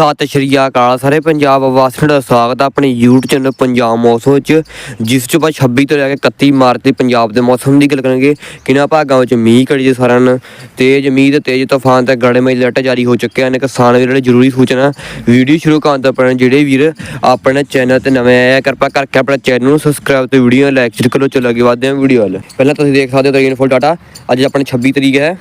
ਸਤਿ ਸ਼੍ਰੀ ਅਕਾਲ ਸਾਰੇ ਪੰਜਾਬ ਵਾਸੀਆਂ ਦਾ ਸਵਾਗਤ ਹੈ ਆਪਣੇ YouTube ਚੈਨਲ ਪੰਜਾਬ ਮੌਸਮ ਵਿੱਚ, ਜਿਸ ਚ ਆਪਾਂ 26 ਤੋਂ ਲੈ ਕੇ 31 ਮਾਰਚ ਦੇ ਪੰਜਾਬ ਦੇ ਮੌਸਮ ਦੀ ਗੱਲ ਕਰਾਂਗੇ। ਕਿਨਾਂ ਭਾਗਾਂ ਵਿੱਚ ਮੀਂਹ ਘੜੀ ਦੇ ਸਾਰਨ ਤੇਜ਼ ਮੀਂਹ ਤੇ ਤੇਜ਼ ਤੂਫਾਨ ਤੇ ਗੜੇਮਈ ਅਲਰਟ ਜਾਰੀ ਹੋ ਚੁੱਕੇ ਹਨ। ਕਿਸਾਨ ਵੀਰਾਂ ਲਈ ਜ਼ਰੂਰੀ ਸੂਚਨਾ। ਵੀਡੀਓ ਸ਼ੁਰੂ ਕਰਨ ਤੋਂ ਪਹਿਲਾਂ ਜਿਹੜੇ ਵੀਰ ਆਪਣੇ ਚੈਨਲ ਤੇ ਨਵੇਂ ਆਏ ਆ, ਕਿਰਪਾ ਕਰਕੇ ਆਪਣੇ ਚੈਨਲ ਨੂੰ ਸਬਸਕ੍ਰਾਈਬ ਤੇ ਵੀਡੀਓ ਲਾਈਕ ਸ਼ੇਅਰ ਕਰੋ। ਚਲੋ ਅੱਗੇ ਵਧਦੇ ਹਾਂ ਵੀਡੀਓ ਵੱਲ। ਪਹਿਲਾਂ ਤੁਸੀਂ ਦੇਖ ਸਕਦੇ ਹੋ ਰੇਨਫੋਲ ਡਾਟਾ ਅੱਜ ਆਪਣੇ 26 ਤਰੀਕ ਹੈ।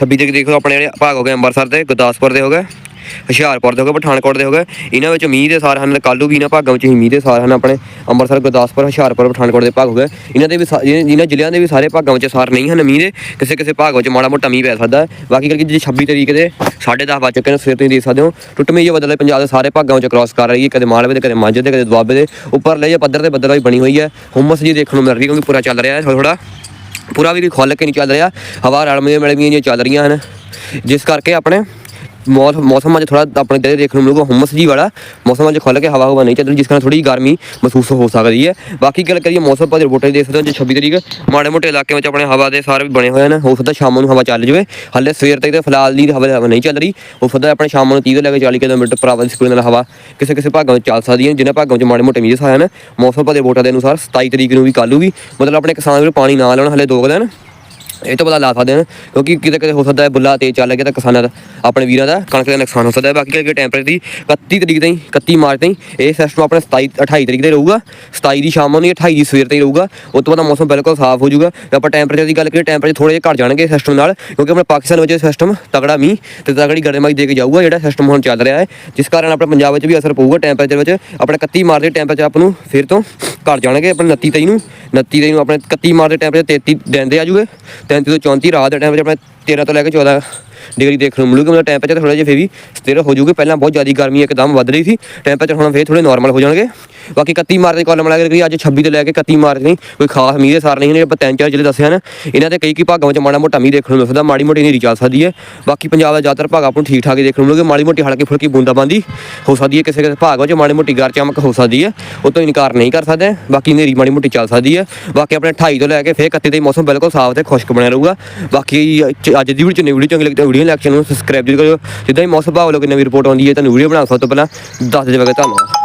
26 ਤਰੀਕ ਦੇਖੋ ਆਪਣੇ ਜਿਹੜੇ ਭਾਗ ਹੋ ਗਏ ਅੰਮ੍ਰਿਤਸਰ ਦੇ, ਗੁਰਦਾਸਪੁਰ ਦੇ ਹੋ ਗਏ। ਹੁਸ਼ਿਆਰਪੁਰ ਦੇ ਹੋ ਗਏ, ਪਠਾਨਕੋਟ ਦੇ ਹੋ ਗਏ। ਇਹਨਾਂ ਵਿੱਚ ਮੀਂਹ ਦੇ ਸਾਰ ਹਨ, ਕੱਲ੍ਹ ਵੀ ਇਹਨਾਂ ਭਾਗਾਂ ਵਿੱਚ ਹੀ ਮੀਂਹ ਦੇ ਸਾਰ ਹਨ ਆਪਣੇ। ਅੰਮ੍ਰਿਤਸਰ, ਗੁਰਦਾਸਪੁਰ, ਹੁਸ਼ਿਆਰਪੁਰ, ਪਠਾਨਕੋਟ ਦੇ ਭਾਗ ਹੋ ਗਏ। ਇਹਨਾਂ ਦੇ ਵੀ ਸਾ- ਜਿਹਨਾਂ ਜ਼ਿਲ੍ਹਿਆਂ ਦੇ ਵੀ ਸਾਰੇ ਭਾਗਾਂ ਵਿੱਚ ਸਾਰ ਨਹੀਂ ਹਨ ਮੀਂਹ ਦੇ। ਕਿਸੇ ਕਿਸੇ ਭਾਗ ਵਿੱਚ ਮਾੜਾ ਮੋਟਾ ਮੀਂਹ ਪੈ ਸਕਦਾ ਹੈ। ਬਾਕੀ ਕਰਕੇ ਜੇ 26 ਤਰੀਕ ਦੇ 10:30 ਵੱਜ ਚੁੱਕੇ ਨੇ, ਸਵੇਰ ਤੁਸੀਂ ਦੇਖ ਸਕਦੇ ਹੋ। ਟੁੱਟਵੀਂ ਜੋ ਬਦਲੇ ਪੰਜਾਬ ਦੇ ਸਾਰੇ ਭਾਗਾਂ ਵਿੱਚ ਕ੍ਰਾਸ ਕਰ ਰਹੀ ਹੈ। ਕਦੇ ਮਾਲਵੇ ਦੇ, ਕਦੇ ਮਾਝੇ ਦੇ, ਕਦੇ ਦੁਆਬੇ ਦੇ। ਉੱਪਰ ਲੈ ਜੇ ਪੱਧਰ ਤੇ ਬੱਦਲ ਬਣੀ ਹੋਈ ਹੈ। ਹੁਮਸ ਜੀ ਦੇਖਣ ਨੂੰ ਮਿਲ ਰਹੀ ਹੈ, ਕਿਉਂਕਿ ਪੂਰਾ ਚੱਲ ਰਿਹਾ ਹੈ ਥੋੜਾ ਥੋੜਾ ਪੂਰਾ ਵੀ ਖੁੱਲ ਕੇ ਨਹੀਂ ਚੱਲ ਰਿਹਾ। ਹਵਾ ਰਲਮੀਆਂ ਮਿਲਮੀਆਂ ਜਿਹੀਆਂ ਚੱਲ ਰਹੀਆਂ ਹਨ। ਜਿਸ ਕਰਕੇ ਆਪਣੇ ਮੌਸਮ ਮੌਸਮ ਅੱਜ ਥੋੜਾ ਆਪਣੇ ਦੇ ਦੇਖਣ ਨੂੰ ਮਿਲੂਗਾ, ਹੁਮਸ ਜੀ ਵਾਲਾ। ਮੌਸਮ ਅੱਜ ਖੁੱਲ ਕੇ ਹਵਾ ਹਵਾ ਨਹੀਂ ਚੱਲ ਰਹੀ, ਜਿਸ ਕਾਰਨ ਥੋੜੀ ਗਰਮੀ ਮਹਿਸੂਸ ਹੋ ਸਕਦੀ ਹੈ। ਬਾਕੀ ਗੱਲ ਕਰੀਏ ਮੌਸਮ ਪਰ ਰਿਪੋਰਟ ਦੇਖ ਸਕਦੇ ਹੋ, ਜੇ 26 ਤਰੀਕ, ਮਾੜੇ ਮੋਟੇ ਇਲਾਕੇ ਵਿੱਚ ਆਪਣੇ ਹਵਾ ਦੇ ਸਾਰ ਵੀ ਬਣੇ ਹੋਏ ਹਨ। ਹੋ ਸਕਦਾ ਸ਼ਾਮ ਨੂੰ ਹਵਾ ਚੱਲ ਜਾਵੇ। ਹਾਲੇ ਸਵੇਰ ਤੱਕ ਤਾਂ ਫਿਲਹਾਲ ਦੀ ਹਵਾ ਹਵਾ ਨਹੀਂ ਚੱਲ ਰਹੀ। ਹੋ ਸਕਦਾ ਆਪਣੇ ਸ਼ਾਮ ਨੂੰ 30 ਤੋਂ ਲੈ ਕੇ 40 ਕਿਲੋਮੀਟਰ ਪਰ ਆਵਰ ਸਪੀਡ ਨਾਲ ਹਵਾ ਕਿਸੇ ਕਿਸੇ ਭਾਗਾਂ ਵਿੱਚ ਚੱਲ ਸਕਦੀ ਹੈ, ਜਿਨ੍ਹਾਂ ਭਾਗਾਂ ਵਿੱਚ ਮਾੜੇ ਮੋਟੇ ਮੀਂਹ ਹਨ। ਮੌਸਮ ਪਰ ਰਿਪੋਰਟਾਂ ਦੇ ਅਨੁਸਾਰ 27 ਤਰੀਕ ਨੂੰ ਵੀ ਕੱਲ੍ਹ ਵੀ, ਮਤਲਬ ਆਪਣੇ ਕਿਸਾਨ ਵੀਰ ਪਾਣੀ ਨਾ ਲੈਣ ਹਲੇ ਦੋ ਕੁ ਦਿਨ। ਇਹ ਤੋਂ ਪਤਾ ਲਾ ਸਕਦੇ ਹਨ ਕਿਉਂਕਿ ਕਿਤੇ ਕਿਤੇ ਹੋ ਸਕਦਾ ਹੈ ਬੁੱਲਾ ਤੇਜ਼ ਚੱਲ ਗਿਆ ਤਾਂ ਕਿਸਾਨਾਂ ਦਾ, ਆਪਣੇ ਵੀਰਾਂ ਦਾ ਕਣਕ ਦਾ ਨੁਕਸਾਨ ਹੋ ਸਕਦਾ ਹੈ। ਬਾਕੀ ਕਰਕੇ ਟੈਂਪਰੇਚਰ ਦੀ 31 ਤਰੀਕ ਤਾਈਂ 31 ਮਾਰਚ ਤਾਈਂ, ਇਹ ਸਿਸਟਮ ਆਪਣੇ 27 28 ਤਰੀਕ ਤੇ ਰਹੂਗਾ। 27 ਦੀ ਸ਼ਾਮ ਨੂੰ 28 ਦੀ ਸਵੇਰ ਤਾਈਂ ਰਹੂਗਾ। ਉਸ ਤੋਂ ਬਾਅਦ ਮੌਸਮ ਬਿਲਕੁਲ ਸਾਫ਼ ਹੋ ਜਾਊਗਾ। ਤੇ ਆਪਾਂ ਟੈਂਪਰੇਚਰ ਦੀ ਗੱਲ ਕਰੀਏ ਟੈਂਪਰੇਚਰ ਥੋੜੇ ਜਿਹਾ ਘਟ ਜਾਣਗੇ ਸਿਸਟਮ ਨਾਲ, ਕਿਉਂਕਿ ਆਪਣੇ ਪਾਕਿਸਤਾਨ ਵਿੱਚ ਸਿਸਟਮ ਤਗੜਾ ਮੀਂਹ ਤੇ ਤਗੜੀ ਗਰਮਾਈ ਦੇ ਕੇ ਜਾਊਗਾ, ਜਿਹੜਾ ਸਿਸਟਮ ਹੁਣ ਚੱਲ ਰਿਹਾ ਹੈ। ਜਿਸ ਕਾਰਨ ਆਪਣੇ ਪੰਜਾਬ ਵਿੱਚ ਵੀ ਅਸਰ ਪਊਗਾ ਟੈਂਪਰੇਚਰ ਵਿੱਚ। ਆਪਣੇ 31 ਮਾਰਚ ਦੇ ਟੈਂਪਰੇਚਰ ਆਪ ਨੂੰ ਫਿਰ ਤੋਂ ਘਟ ਜਾਣਗੇ, ਆਪਣੇ 29 ਤਰੀਕ ਨੂੰ। 29 ਦੇ ਨੂੰ ਆਪਣੇ 31 ਮਾਰਚ ਦੇ ਟੈਂਪਰੇਚਰ 33 ਦਿਨ ਦੇ ਆ ਜੂਗੇ। 33 ਤੋਂ 34 ਰਾਤ ਦੇ ਟੈਂਪਰੇਚਰ ਆਪਣੇ 13 ਤੋਂ ਲੈ ਕੇ 14 ਡਿਗਰੀ ਦੇਖਣ ਨੂੰ ਮਿਲੂਗਾ। ਮਤਲਬ ਟੈਂਪਰੇਚਰ ਥੋੜਾ ਜਿਹਾ ਫੇਰ ਵੀ ਸਥਿਰ ਹੋ ਜਾਊਗਾ ਪਹਿਲਾਂ ਬਹੁਤ ਜ਼ਿਆਦਾ ਗਰਮੀ ਇੱਕਦਮ ਵੱਧ ਰਹੀ ਸੀ। ਟੈਂਪਰੇਚਰ ਹੁਣ ਫੇਰ ਥੋੜੇ ਨਾਰਮਲ ਹੋ ਜਾਣਗੇ। ਬਾਕੀ 31 ਮਾਰਚ ਦੇ ਕਾਲਮ ਲਾ ਕੇ ਅੱਜ 26 ਤੋਂ ਲੈ ਕੇ 31 ਮਾਰਚ ਨਹੀਂ ਕੋਈ ਖਾਸ ਮੀਂਹ ਦੇ ਸਾਰ ਨਹੀਂ ਨੇ ਆਪਾਂ ਤਿੰਨ ਚਾਰ ਜਿਹੜੇ ਦੱਸਿਆ ਹਨ। ਇਹਨਾਂ ਦੇ ਕਈ ਕਈ ਭਾਗਾਂ ਵਿੱਚ ਮਾੜਾ ਮੋਟਾ ਮੀਂਹ ਦੇਖਣ ਨੂੰ ਮਿਲ ਸਕਦਾ ਮਾੜੀ ਮੋਟੀ ਨਹੀਂ ਚੱਲ ਸਕਦੀ ਹੈ। ਬਾਕੀ ਪੰਜਾਬ ਦਾ ਜ਼ਿਆਦਾਤਰ ਭਾਗ ਆਪਾਂ ਨੂੰ ਠੀਕ ਠਾਕ ਹੀ ਦੇਖਣ ਨੂੰ ਮਿਲੂਗਾ, ਮਾੜੀ ਮੋਟੀ ਹਲਕੀ ਫੁਲਕੀ ਬੂੰਦਾਬਾਂਦੀ ਹੋ ਸਕਦੀ ਹੈ, ਕਿਸੇ ਕਿਸੇ ਭਾਗ ਵਿੱਚ ਮਾੜੀ ਮੋਟੀ ਗਰ ਚਮਕ ਹੋ ਸਕਦੀ ਹੈ ਉਹ ਤੋਂ ਇਨਕਾਰ ਨਹੀਂ ਕਰ ਸਕਦੇ, ਬਾਕੀ ਹਨੇਰੀ ਮਾੜੀ ਮੋਟੀ ਚੱਲ ਸਕਦੀ ਹੈ। ਬਾਕੀ ਆਪਣੇ 28 ਤੋਂ ਲੈ ਕੇ ਫੇਰ 31 ਦੇ ਮੌਸਮ ਬਿਲਕੁਲ ਸਾਫ਼ ਤੇ ਖੁਸ਼ਕ ਬਣਿਆ ਰਹੂਗਾ। ਬਾਕੀ ਅੱਜ ਦੀ ਵੀਡੀਓ ਚ ਵੀਡੀਓ ਚੰਗੀ ਲੱਗੀ ਵੀਡੀਓ ਇਲੈਕਸ਼ਨ ਨੂੰ ਸਬਸਕ੍ਰਾਈਬ ਜ਼ਰੂਰ ਕਰਿਓ। ਜਿੱਦਾਂ ਹੀ ਮੌਸਮ ਭਾਵ ਲੋਕ ਨਵੀਂ ਰਿਪੋਰਟ ਆਉਂਦੀ ਹੈ, ਤੁਹਾਨੂੰ ਵੀਡੀਓ ਬਣਾਉਣ ਸਭ ਤੋਂ ਪਹਿਲਾਂ ਦੱਸ ਦੇਵਾਂਗੇ ਧੰਨਵਾਦ।